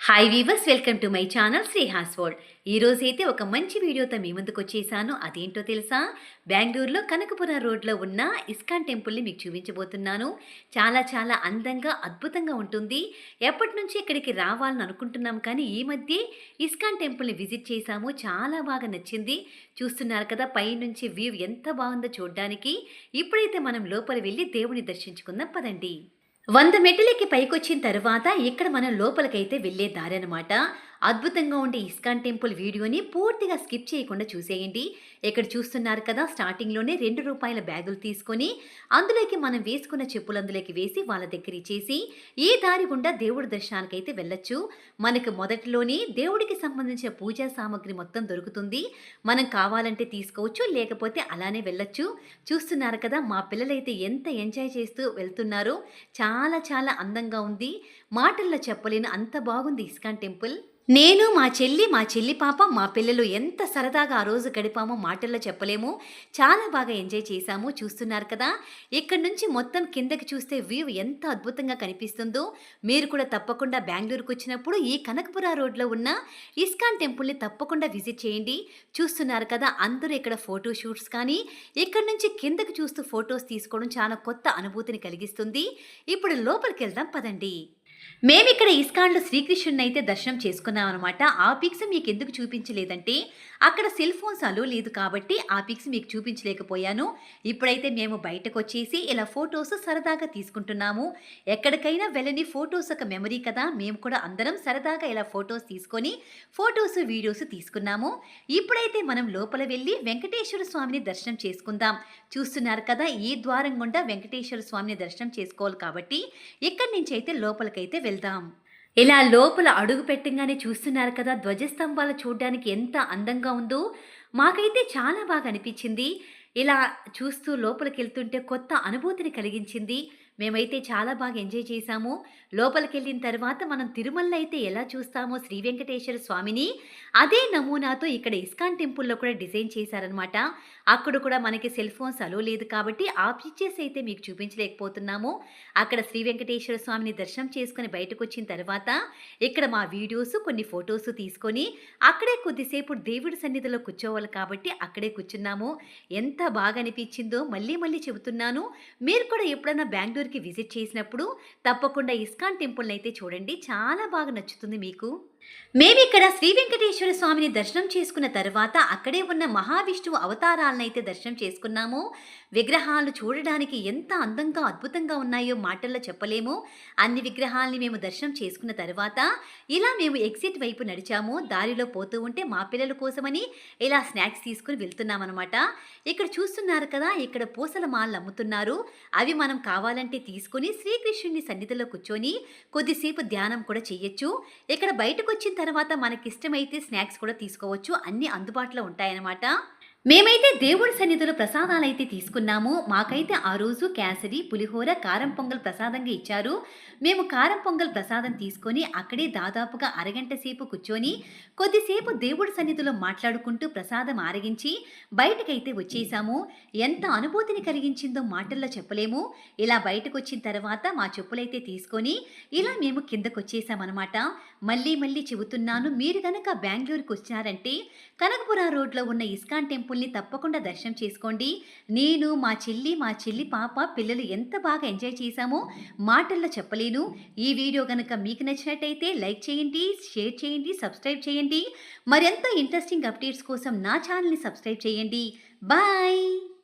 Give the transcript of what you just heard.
Hi viewers welcome to my channel Srihas world ఈరోజు అయితే ఒక మంచి వీడియోతో మీ ముందుకు వచ్చేసాను. అదేంటో తెలుసా? బెంగళూరులో కనకపుర రోడ్లో ఉన్న ఇస్కాన్ టెంపుల్ని మీకు చూపించబోతున్నాను. చాలా చాలా అందంగా అద్భుతంగా ఉంటుంది. ఎప్పటి నుంచి ఇక్కడికి రావాలని అనుకుంటున్నాం కానీ ఈ మధ్య ఇస్కాన్ టెంపుల్ని విజిట్ చేశాము. చాలా బాగా నచ్చింది. చూస్తున్నారు కదా పైనుంచి వ్యూ ఎంత బాగుందో చూడడానికి. ఇప్పుడైతే మనం లోపల వెళ్ళి దేవుని దర్శించుకుందాం. పదండి. వంద మెట్లకి పైకొచ్చిన తర్వాత ఇక్కడ మనం లోపలికైతే వెళ్ళే దారి అనమాట అద్భుతంగా ఉండే ఇస్కాన్ టెంపుల్ వీడియోని పూర్తిగా స్కిప్ చేయకుండా చూసేయండి. ఇక్కడ చూస్తున్నారు కదా స్టార్టింగ్లోనే రెండు రూపాయల బ్యాగులు తీసుకొని అందులోకి మనం వేసుకున్న చెప్పులు అందులోకి వేసి వాళ్ళ దగ్గర ఇచ్చేసి ఈ దారి గుండా దేవుడి దర్శనానికైతే వెళ్ళొచ్చు. మనకు మొదటిలోనే దేవుడికి సంబంధించిన పూజా సామాగ్రి మొత్తం దొరుకుతుంది. మనం కావాలంటే తీసుకోవచ్చు లేకపోతే అలానే వెళ్ళొచ్చు. చూస్తున్నారు కదా మా పిల్లలైతే ఎంత ఎంజాయ్ చేస్తూ వెళ్తున్నారో. చాలా చాలా అందంగా ఉంది. మాటల్లో చెప్పలేను అంత బాగుంది ఇస్కాన్ టెంపుల్. నేను మా చెల్లి మా చెల్లి పాప మా పిల్లలు ఎంత సరదాగా ఆ రోజు గడిపామో మాటల్లో చెప్పలేము. చాలా బాగా ఎంజాయ్ చేశాము. చూస్తున్నారు కదా? ఇక్కడ నుంచి మొత్తం కిందకి చూస్తే వ్యూ ఎంత అద్భుతంగా కనిపిస్తుందో. మీరు కూడా తప్పకుండా బెంగళూరుకు వచ్చినప్పుడు ఈ కనకపుర రోడ్లో ఉన్న ఇస్కాన్ టెంపుల్ని తప్పకుండా విజిట్ చేయండి. చూస్తున్నారు కదా? అందరూ ఇక్కడ ఫోటో షూట్స్ కానీ ఇక్కడ నుంచి కిందకి చూస్తూ ఫొటోస్ తీసుకోవడం చాలా కొత్త అనుభూతిని కలిగిస్తుంది. ఇప్పుడు లోపలికి వెళ్దాం పదండి. మేము ఇక్కడ ఇస్కాన్లో శ్రీకృష్ణుని అయితే దర్శనం చేసుకున్నాం అనమాట ఆ పిక్స్ మీకు ఎందుకు చూపించలేదంటే అక్కడ సెల్ ఫోన్స్ అలో లేదు కాబట్టి ఆ పిక్స్ మీకు చూపించలేకపోయాను. ఇప్పుడైతే మేము బయటకు వచ్చేసి ఇలా ఫొటోస్ సరదాగా తీసుకుంటున్నాము. ఎక్కడికైనా వెళ్ళని ఫొటోస్ ఒక మెమరీ కదా మేము కూడా అందరం సరదాగా ఇలా ఫొటోస్ తీసుకొని ఫొటోస్ వీడియోస్ తీసుకున్నాము. ఇప్పుడైతే మనం లోపల వెళ్ళి వెంకటేశ్వర స్వామిని దర్శనం చేసుకుందాం. చూస్తున్నారు కదా ఈ ద్వారం గుండా వెంకటేశ్వర స్వామిని దర్శనం చేసుకోవాలి కాబట్టి ఇక్కడి నుంచి అయితే లోపలికైతే వెళ్దాం. ఇలా లోపల అడుగు పెట్టంగానే చూస్తున్నారు కదా ధ్వజస్తంభాలు చూడడానికి ఎంత అందంగా ఉందో. మాకైతే చాలా బాగా అనిపించింది. ఇలా చూస్తూ లోపలికి వెళ్తుంటే కొత్త అనుభూతిని కలిగించింది. మేమైతే చాలా బాగా ఎంజాయ్ చేశాము. లోపలికి వెళ్ళిన తర్వాత మనం తిరుమల అయితే ఎలా చూస్తామో శ్రీ వెంకటేశ్వర స్వామిని అదే నమూనాతో ఇక్కడ ఇస్కాన్ టెంపుల్లో కూడా డిజైన్ చేశారనమాట అక్కడ కూడా మనకి సెల్ ఫోన్స్ అలో లేదు కాబట్టి ఆ పిక్చర్స్ అయితే మీకు చూపించలేకపోతున్నాము. అక్కడ శ్రీ వెంకటేశ్వర స్వామిని దర్శనం చేసుకుని బయటకు వచ్చిన తర్వాత ఇక్కడ మా వీడియోస్ కొన్ని ఫొటోస్ తీసుకొని అక్కడే కొద్దిసేపు దేవుడి సన్నిధిలో కూర్చోవాలి కాబట్టి అక్కడే కూర్చున్నాము. ఎంత బాగా అనిపించిందో మళ్ళీ మళ్ళీ చెబుతున్నాను. మీరు కూడా ఎప్పుడైనా బెంగళూరుకి విజిట్ చేసినప్పుడు తప్పకుండా ఇస్కాన్ టెంపుల్ని అయితే చూడండి. చాలా బాగా నచ్చుతుంది మీకు. మేమిక్కడ శ్రీ వెంకటేశ్వర స్వామిని దర్శనం చేసుకున్న తర్వాత అక్కడే ఉన్న మహావిష్ణువు అవతారాలను అయితే దర్శనం చేసుకున్నాము. విగ్రహాలు చూడడానికి ఎంత అందంగా అద్భుతంగా ఉన్నాయో మాటల్లో చెప్పలేము. అన్ని విగ్రహాలని మేము దర్శనం చేసుకున్న తర్వాత ఇలా మేము ఎగ్జిట్ వైపు నడిచాము. దారిలో పోతూ ఉంటే మా పిల్లల కోసమని ఇలా స్నాక్స్ తీసుకుని వెళ్తున్నామన్నమాట. ఇక్కడ చూస్తున్నారు కదా ఇక్కడ పూసల మాలలు అమ్ముతున్నారు. అవి మనం కావాలంటే తీసుకుని శ్రీకృష్ణుని సన్నిధిలో కూర్చొని కొద్దిసేపు ధ్యానం కూడా చేయొచ్చు ఇక్కడ బయట బయటకు వచ్చిన తర్వాత మనకిష్టమైతే స్నాక్స్ కూడా తీసుకోవచ్చు. అన్నీ అందుబాటులో ఉంటాయన్నమాట. మేమైతే దేవుడి సన్నిధిలో ప్రసాదాలు అయితే తీసుకున్నాము. మాకైతే ఆ రోజు కేసరి పులిహోర కారం పొంగల్ ప్రసాదంగా ఇచ్చారు. మేము కారం పొంగల్ ప్రసాదం తీసుకొని అక్కడే దాదాపుగా అరగంట సేపు కూర్చొని కొద్దిసేపు దేవుడి సన్నిధిలో మాట్లాడుకుంటూ ప్రసాదం ఆరగించి బయటకైతే వచ్చేసాము. ఎంత అనుభూతిని కలిగించిందో మాటల్లో చెప్పలేము. ఇలా బయటకు వచ్చిన తర్వాత మా చెప్పులైతే తీసుకొని ఇలా మేము కిందకు వచ్చేసామన్నమాట మళ్ళీ మళ్ళీ చెబుతున్నాను మీరు కనుక బెంగళూరుకు వచ్చారంటే కనకపుర రోడ్లో ఉన్న ఇస్కాన్ టెంపుల్ని తప్పకుండా దర్శనం చేసుకోండి. నేను మా చెల్లి మా చెల్లి పాప పిల్లలు ఎంత బాగా ఎంజాయ్ చేశామో మాటల్లో చెప్పలేను. ఈ వీడియో కనుక మీకు నచ్చినట్టయితే లైక్ చేయండి షేర్ చేయండి సబ్స్క్రైబ్ చేయండి. మరెంత ఇంట్రెస్టింగ్ అప్డేట్స్ కోసం నా ఛానల్ని సబ్స్క్రైబ్ చేయండి. బాయ్!